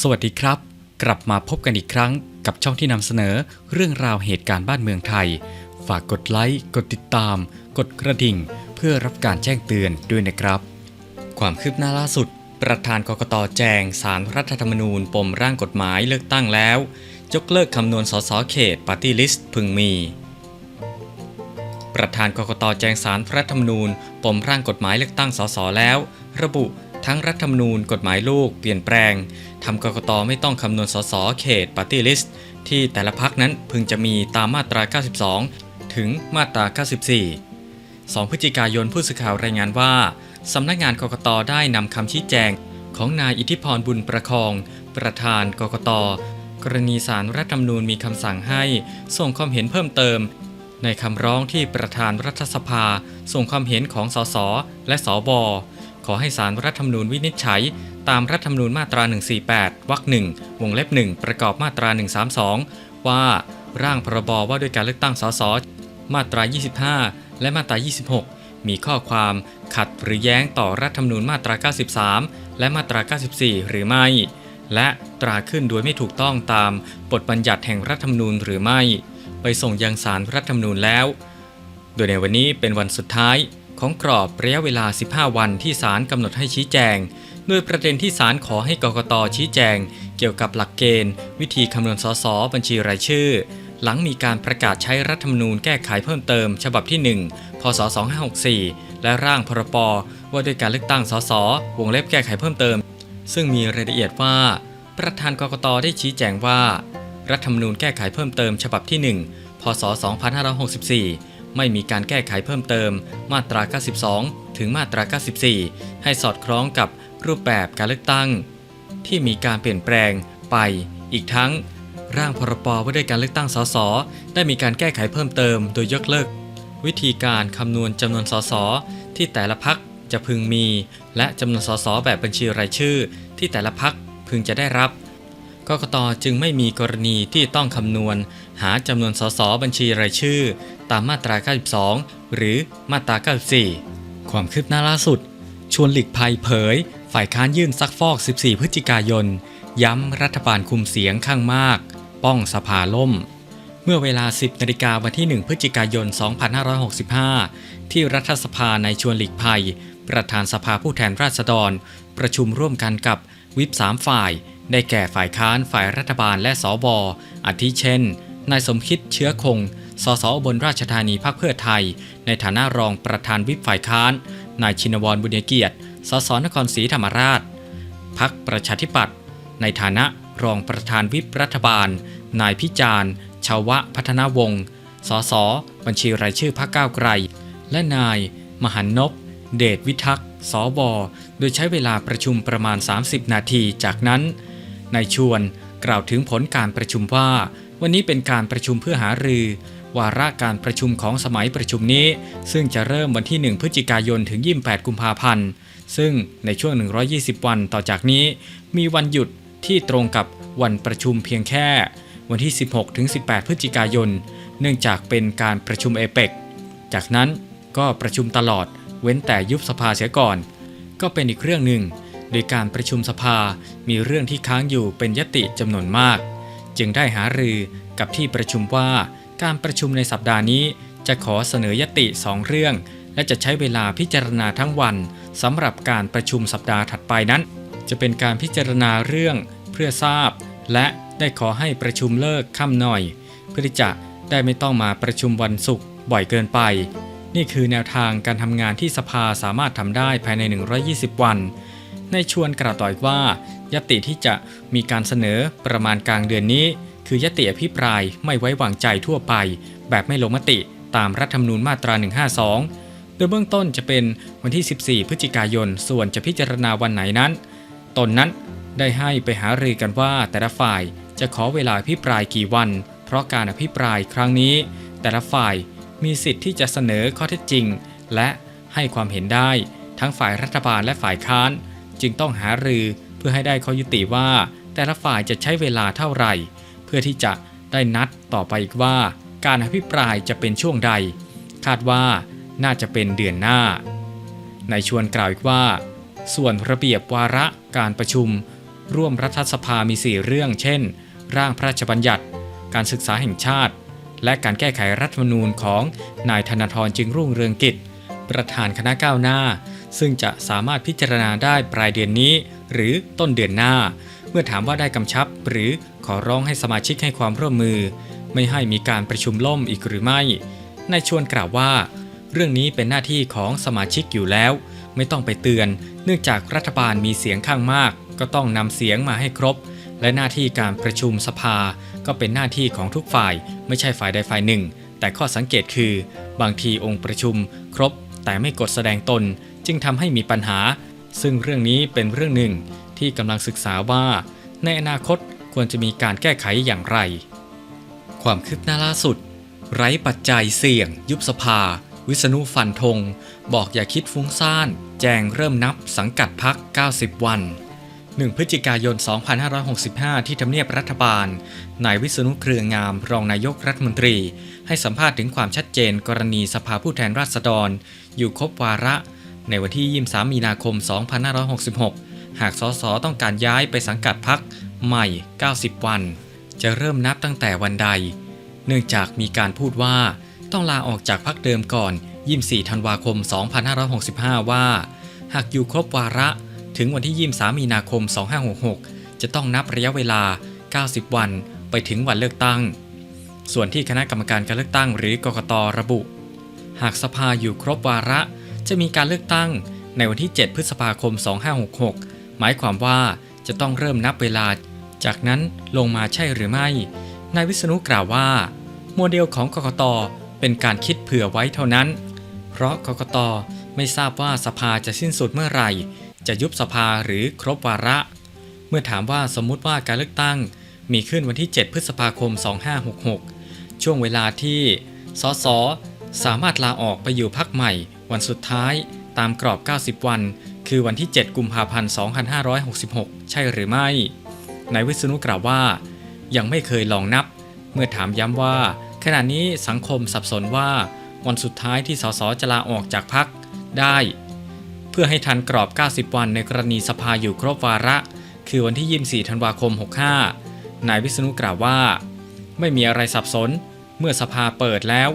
สวัสดีครับ กลับมาพบกันอีกครั้งกับช่องที่นำเสนอเรื่องราวเหตุการณ์บ้านเมืองไทย ฝากกดไลค์กดติดตาม กดกระดิ่ง เพื่อรับการแจ้งเตือนด้วยนะครับ ความคืบหน้าล่าสุด ประธานกกตแจงสารรัฐธรรมนูญปมร่างกฎหมายเลือกตั้งแล้วยกเลิกคำนวณสสเขตปาร์ตี้ลิสต์พึงมี ประธานกกตแจงสารรัฐธรรมนูญปมร่างกฎหมายเลือกตั้งสสแล้ว ระบุ ทั้งรัฐธรรมนูญกฎหมายลูกเปลี่ยนแปลงทำกกตไม่ต้องคำนวณสสเขตปาร์ตี้ลิสต์ที่แต่ละพักนั้นพึงจะมีตามมาตรา 92 ถึงมาตรา 94 2 พฤศจิกายนผู้สื่อข่าวรายงานว่าสำนักงานกกตได้นำคำชี้แจง ของนายอิทธิพรบุญประคอง ประธานกกต กรณีสารรัฐธรรมนูญมีคำสั่งให้ส่งความเห็นเพิ่มเติม ในคำร้องที่ประธานรัฐสภา ส่งความเห็นของสสและสบ ขอให้สารรัฐธรรมนูญวินิจฉัย ตามรัฐธรรมนูญมาตรา 148 วรรคหนึ่งวงเล็บหนึ่งประกอบมาตรา 132 ว่าร่างพรบว่าด้วยการเลือกตั้งสสมาตรา 25 และมาตรา 26 มีข้อความขัดหรือแย้งต่อรัฐธรรมนูญมาตรา 93 และมาตรา 94 หรือไม่ และตราขึ้นโดยไม่ถูกต้องตามบทบัญญัติแห่งรัฐธรรมนูญหรือไม่ ไปส่งยังสารรัฐธรรมนูญแล้ว โดยในวันนี้เป็นวันสุดท้าย ของกรอบระยะเวลา 15 วันที่ศาลกำหนดให้ชี้แจงโดยประเด็นที่ศาลขอให้กกตชี้แจง เกี่ยวกับหลักเกณฑ์ วิธีคำนวณสสบัญชีรายชื่อ หลังมีการประกาศใช้รัฐธรรมนูญแก้ไขเพิ่มเติม ฉบับที่ 1 พศ 2564 และร่างพรปว่าด้วยการเลือกตั้งสสวงเล็บแก้ไขเพิ่มเติม ซึ่งมีรายละเอียดว่า ประธานกกตได้ชี้แจงว่า รัฐธรรมนูญแก้ไขเพิ่มเติม ฉบับที่ 1 พศ 2564 ไม่มีการแก้ไขเพิ่มเติม มาตรา 92 ถึงมาตรา 94 ให้สอดคล้องกับรูปแบบการเลือกตั้ง ที่มีการเปลี่ยนแปลงไปอีกทั้ง ร่างพรบว่าด้วยการเลือกตั้งสสได้มีการแก้ไขเพิ่มเติม โดยยกเลิก วิธีการคำนวณจำนวนสสที่แต่ละพักจะพึงมี และจำนวนสสแบบบัญชีรายชื่อ ที่แต่ละพักพึงจะได้รับกกตจึงไม่มีกรณีที่ต้องคำนวณ หาจำนวนสสบัญชีรายชื่อ ตามมาตรา 92 หรือมาตรา 94 ความคืบหน้าล่าสุด ชวนหลีกภัยเผย ฝ่ายค้านยื่นซักฟอก 14 พฤศจิกายน ย้ำรัฐบาลคุมเสียงข้างมาก ป้องสภาล่ม เมื่อเวลา 10นาฬิกาวันที่ 1 พฤศจิกายน 2565 ที่รัฐสภาในชวนหลีกภัย ประธานสภาผู้แทนราษฎร ประชุมร่วมกันกับวิปสามฝ่าย ได้แก่ฝ่ายค้านฝ่ายรัฐบาลและสวอาทิเช่น นายสมคิดเชื้อคง สสอุบลราชธานีพรรคเพื่อไทย ในฐานะรองประธานวิปฝ่ายค้าน นายชินวรบุญเกียรติ สสนครศรีธรรมราช พักประชาธิปัตย์ ในฐานะรองประธานวิปรัฐบาล นายพิจารณ์ชาวะพัฒนาวงศ์ สส บัญชีรายชื่อพรรคก้าวไกล และนาย มหันนพเดชวิทักษ์สบโดยใช้เวลาประชุมประมาณ 30 นาที จากนั้นนายชวนกล่าวถึงผลการประชุมว่า วันนี้เป็นการประชุมเพื่อหารือ วาระการประชุมของสมัยประชุมนี้ ซึ่งจะเริ่มวันที่ 1 พฤศจิกายนถึง 28 กุมภาพันธ์ ซึ่งในช่วง 120 วันต่อจากนี้ มีวันหยุดที่ตรงกับวันประชุมเพียงแค่ วันที่ 16 ถึง 18 พฤศจิกายน เนื่องจากเป็นการประชุมเอเปกจากนั้นก็ประชุมตลอดเว้นแต่ยุบสภาเสียก่อน ก็เป็นอีกเรื่องหนึ่ง โดยการประชุมสภามีเรื่องที่ค้างอยู่เป็นยติจำนวนมาก จึงได้หารือกับที่ประชุมว่า การประชุมในสัปดาห์นี้ จะขอเสนอยติสองเรื่อง และจะใช้เวลาพิจารณาทั้งวันสำหรับการประชุมสัปดาห์ถัดไปนั้น จะเป็นการพิจารณาเรื่องเพื่อทราบ และได้ขอให้ประชุมเลิกค่ำหน่อย เพื่อที่จะได้ไม่ต้องมาประชุมวันศุกร์บ่อยเกินไป นี่คือแนวทางการทำงานที่สภาสามารถทำได้ภายใน 120 วัน ในชวนกล่าวต่ออีกว่ายติที่จะมีการเสนอประมาณกลางเดือนนี้ คือยติอภิปรายไม่ไว้วางใจทั่วไป แบบไม่ลงมติตามรัฐธรรมนูญมาตรา 152 โดยเบื้องต้นจะเป็นวันที่ 14 พฤศจิกายน ส่วนจะพิจารณาวันไหนนั้น ตนนั้นได้ให้ไปหารือกันว่าแต่ละฝ่ายจะขอเวลาอภิปรายกี่วัน เพราะการอภิปรายครั้งนี้ แต่ละฝ่ายมีสิทธิ์ที่จะเสนอข้อเท็จจริง และให้ความเห็นได้ ทั้งฝ่ายรัฐบาลและฝ่ายค้าน จึงต้องหารือเพื่อให้ได้ข้อยุติว่า แต่ละฝ่ายจะใช้เวลาเท่าไหร่ เพื่อที่จะได้นัดต่อไปอีกว่า การอภิปรายจะเป็นช่วงใด คาดว่าน่าจะเป็นเดือนหน้า ในชวนกล่าวอีกว่า ส่วนระเบียบวาระการประชุม ร่วมรัฐสภามี 4 เรื่อง เช่น ร่างพระราชบัญญัติ การศึกษาแห่งชาติ และการแก้ไขรัฐธรรมนูญของนายธนาธรจึงรุ่งเรืองกิจ ประธานคณะก้าวหน้า ซึ่งจะสามารถพิจารณาได้ปลายเดือนนี้ หรือต้นเดือนหน้า เมื่อถามว่าได้กำชับ หรือขอร้องให้สมาชิกให้ความร่วมมือ ไม่ให้มีการประชุมล่มอีกหรือไม่นายชวนกล่าวว่า เรื่องนี้เป็นหน้าที่ของสมาชิกอยู่แล้ว ไม่ต้องไปเตือน เนื่องจากรัฐบาลมีเสียงข้างมาก ก็ต้องนำเสียงมาให้ครบ และหน้าที่การประชุมสภา ก็เป็นหน้าที่ของทุกฝ่าย ไม่ใช่ฝ่ายใดฝ่ายหนึ่ง แต่ข้อสังเกตคือ บางทีองค์ประชุมครบ แต่ไม่กดแสดงตน จึงทำให้มีปัญหา ซึ่งเรื่องนี้เป็นเรื่องหนึ่งที่กำลังศึกษาว่า ในอนาคตควรจะมีการแก้ไขอย่างไร ความคืบหน้าล่าสุด ไร้ปัจจัยเสี่ยง ยุบสภา วิษณุฟันธง บอกอย่าคิดฟุ้งซ่าน แจงเริ่มนับสังกัดพัก 90 วัน1พฤศจิกายน 2565 ที่ทำเนียบรัฐบาล นายวิษณุเครืองาม รองนายกรัฐมนตรี ให้สัมภาษณ์ถึงความชัดเจนกรณีสภาผู้แทนราษฎร อยู่ครบวาระ ในวันที่ 23 มีนาคม 2566 หากสสต้องการย้ายไปสังกัดพักใหม่ 90 วัน จะเริ่มนับตั้งแต่วันใด เนื่องจากมีการพูดว่าต้องลาออกจากพักเดิมก่อน 24 ธันวาคม 2565 ว่า หากอยู่ครบวาระถึงวันที่ 23 มีนาคม 2566 จะต้องนับระยะเวลา 90 วันไปถึงวันเลือกตั้ง ส่วนที่คณะกรรมการการเลือกตั้งหรือกกตระบุ หากสภาอยู่ครบวาระ จะมีการเลือกตั้งในวันที่ 7 พฤษภาคม 2566 หมายความว่าจะต้องเริ่มนับเวลา จากนั้นลงมาใช่หรือไม่ นายวิษณุกล่าวว่า โมเดลของกกตเป็นการคิดเผื่อไว้เท่านั้น เพราะกกตไม่ทราบว่าสภาจะสิ้นสุดเมื่อไหร่ จะยุบสภาหรือครบวาระ เมื่อถามว่าสมมุติว่าการเลือกตั้ง มีขึ้นวันที่ 7 พฤษภาคม 2566 ช่วงเวลาที่สสสามารถลาออกไปอยู่พักใหม่ วันสุดท้ายตามกรอบ 90 วัน คือวันที่ 7 กุมภาพันธ์ 2566 ใช่หรือไม่ นายวิษณุกล่าวว่า ยังไม่เคยลองนับ เมื่อถามย้ำว่า ขณะนี้สังคมสับสนว่า วันสุดท้ายที่สสจะลาออกจากพักได้ เพื่อให้ทันกรอบ 90 วันในกรณีสภาอยู่ครบวาระ คือวันที่ 24 ธันวาคม 65 นายวิษณุกล่าวว่า ไม่มีอะไรสับสน เมื่อสภาเปิดแล้ว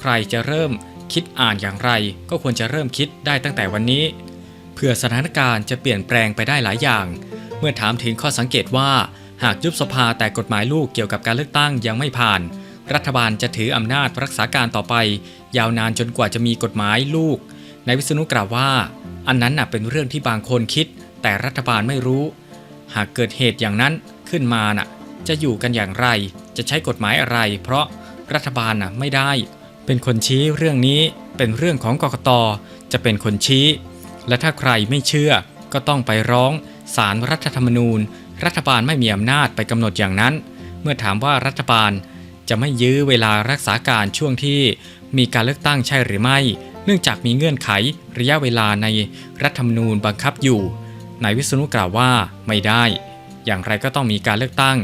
ใครจะเริ่ม คิดอ่านอย่างไรก็ควรจะเริ่มคิดได้ตั้งแต่วันนี้ เพื่อสถานการณ์จะเปลี่ยนแปลงไปได้หลายอย่าง เมื่อถามถึงข้อสังเกตว่า หากยุบสภาแต่กฎหมายลูกเกี่ยวกับการเลือกตั้งยังไม่ผ่าน รัฐบาลจะถืออำนาจรักษาการต่อไป ยาวนานจนกว่าจะมีกฎหมายลูกนายวิษณุกล่าวว่า อันนั้นน่ะเป็นเรื่องที่บางคนคิด แต่รัฐบาลไม่รู้ หากเกิดเหตุอย่างนั้นขึ้นมาน่ะ จะอยู่กันอย่างไร จะใช้กฎหมายอะไร เพราะรัฐบาลน่ะไม่ได้ เป็นคนชี้เรื่องนี้เป็นเรื่องของกกตจะเป็นคนชี้ และถ้าใครไม่เชื่อก็ต้องไปร้องศาลรัฐธรรมนูญ รัฐบาลไม่มีอำนาจไปกำหนดอย่างนั้น เมื่อถามว่ารัฐบาลจะไม่ยื้อเวลารักษาการช่วงที่มีการเลือกตั้งใช่หรือไม่ เนื่องจากมีเงื่อนไขระยะเวลาในรัฐธรรมนูญบังคับอยู่นายวิษณุกล่าวว่าไม่ได้ อย่างไรก็ต้องมีการเลือกตั้ง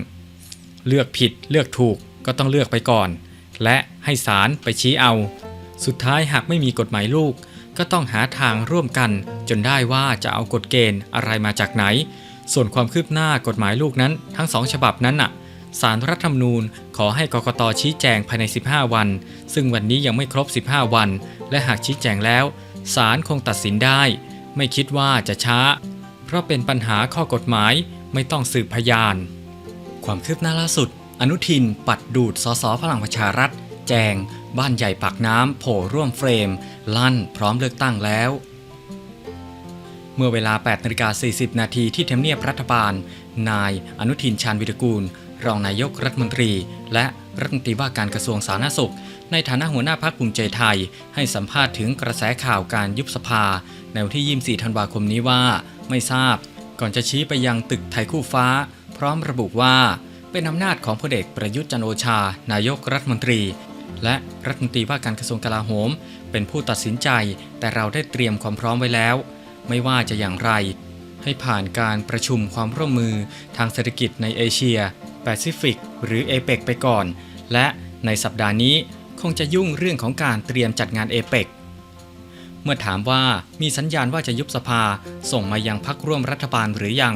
เลือกผิดเลือกถูกก็ต้องเลือกไปก่อน และให้ศาลไปชี้เอา สุดท้ายหากไม่มีกฎหมายลูก ก็ต้องหาทางร่วมกันจนได้ว่าจะเอากฎเกณฑ์อะไรมาจากไหน ส่วนความคืบหน้ากฎหมายลูกนั้นทั้งสองฉบับนั้นน่ะสารรัฐธรรมนูญขอให้กกตชี้แจงภายใน 15 วัน ซึ่งวันนี้ยังไม่ครบ 15 วัน และหากชี้แจงแล้วศาลคงตัดสินได้ ไม่คิดว่าจะช้า เพราะเป็นปัญหาข้อกฎหมายไม่ต้องสืบพยาน ความคืบหน้าล่าสุด อนุทิน ปัดดูดสสพลังประชารัฐ แจง บ้านใหญ่ปากน้ำโผล่ร่วมเฟรม ลั่นพร้อมเลือกตั้งแล้ว เมื่อเวลา8นาฬิกา40 นาทีที่ทำเนียบรัฐบาล นายอนุทินชาญวิรกูล รองนายกรัฐมนตรี และรัฐมนตรีว่าการกระทรวงสาธารณสุข ในฐานะหัวหน้าพรรคภูมิใจไทย ให้สัมภาษณ์ถึงกระแสข่าวการยุบสภา ในวันที่ 24 ธันวาคมนี้ว่า ไม่ทราบ ก่อนจะชี้ไปยังตึกไทยคู่ฟ้า พร้อมระบุว่า เป็นอำนาจของพลเอกประยุทธ์จันโอชา นายกรัฐมนตรี และรัฐมนตรีว่าการกระทรวงกลาโหม เป็นผู้ตัดสินใจ แต่เราได้เตรียมความพร้อมไว้แล้ว ไม่ว่าจะอย่างไร ให้ผ่านการประชุมความร่วมมือทางเศรษฐกิจในเอเชีย แปซิฟิก หรือเอเปกไปก่อน และในสัปดาห์นี้คงจะยุ่งเรื่องของการเตรียมจัดงานเอเปกเมื่อถามว่ามีสัญญาณว่าจะยุบสภาส่งมายังพักร่วมรัฐบาลหรือยัง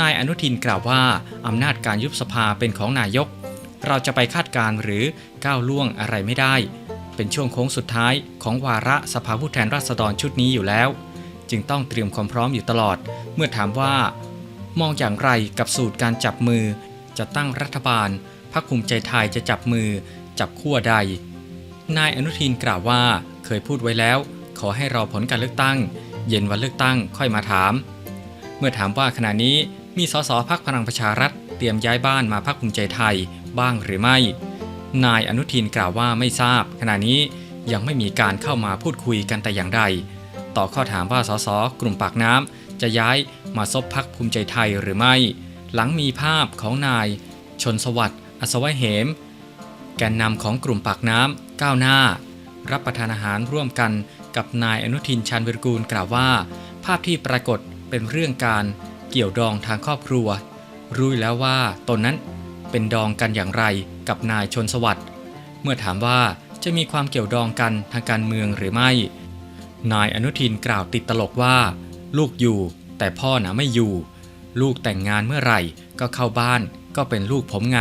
นายอนุทินกล่าวว่า อำนาจการยุบสภาเป็นของนายก เราจะไปคาดการณ์หรือก้าวล่วงอะไรไม่ได้ เป็นช่วงโค้งสุดท้ายของวาระสภาผู้แทนราษฎรชุดนี้อยู่แล้ว จึงต้องเตรียมความพร้อมอยู่ตลอด เมื่อถามว่า มองอย่างไรกับสูตรการจับมือ จะตั้งรัฐบาลพรรคภูมิใจไทยจะจับมือ จับขั้วใด นายอนุทินกล่าวว่าเคยพูดไว้แล้ว ขอให้รอผลการเลือกตั้ง เย็นวันเลือกตั้งค่อยมาถาม เมื่อถามว่าขณะนี้ มีสสพักพลังประชารัฐ เตรียมย้ายบ้านมาพักภูมิใจไทยบ้างหรือไม่ นายอนุทินกล่าวว่าไม่ทราบ ขณะนี้ยังไม่มีการเข้ามาพูดคุยกันแต่อย่างใดต่อข้อถามว่าสสกลุ่มปากน้ำจะย้ายมาซบพักภูมิใจไทยหรือไม่ หลังมีภาพของนาย ชนสวัสดิ์อัศวเหม แกนนำของกลุ่มปากน้ำก้าวหน้า รับประทานอาหารร่วมกันกับนายอนุทินชาญวิรกูลกล่าวว่า ภาพที่ปรากฏเป็นเรื่องการ เกี่ยวดองทางครอบครัว รู้แล้วว่าตนนั้นเป็นดองกันอย่างไรกับนายชนสวัสดิ์เมื่อถามว่าจะมีความเกี่ยวดองกันทางการเมืองหรือไม่ นายอนุทินกล่าวติดตลกว่า ลูกอยู่ แต่พ่อนะไม่อยู่ ลูกแต่งงานเมื่อไหร่ก็เข้าบ้านก็เป็นลูกผมไง